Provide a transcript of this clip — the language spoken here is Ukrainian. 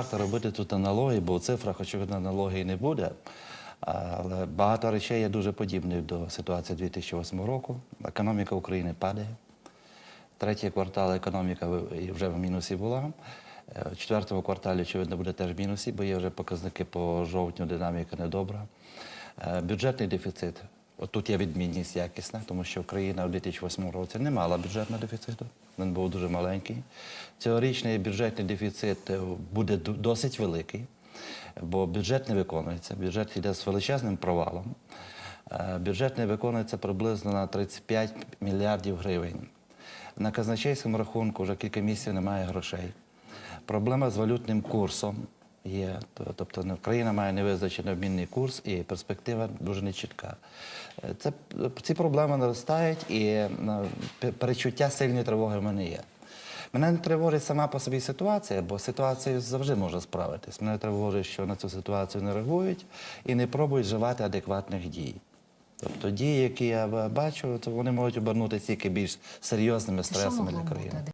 Варто робити тут аналогії, бо у цифрах, очевидно, аналогії не буде. Але багато речей є дуже подібних до ситуації 2008 року. Економіка України падає. Третій квартал економіка вже в мінусі була. Е, В четвертому кварталі, очевидно, буде теж в мінусі, бо є вже показники по жовтню, динаміка недобра. Е, Бюджетний дефіцит. Тут є відмінність якісна, тому що Україна в 2008 році не мала бюджетного дефіциту. Він був дуже маленький. Цьогорічний бюджетний дефіцит е, буде досить великий, бо бюджет не виконується. Бюджет йде з величезним провалом. Е, Бюджет не виконується приблизно на 35 мільярдів гривень. На казначейському рахунку вже кілька місяців немає грошей. Проблема з валютним курсом є. Тобто країна має невизначений обмінний курс і перспектива дуже нечітка. Е, Це, ці проблеми наростають і ну, перечуття сильної тривоги в мене є. Мене не тривожить сама по собі ситуація, бо ситуація завжди може справитись. Мене тривожить, що на цю ситуацію не реагують і не пробують вживати адекватних дій. Тобто дії, які я бачу, то вони можуть обернутися тільки більш серйозними стресами для країни.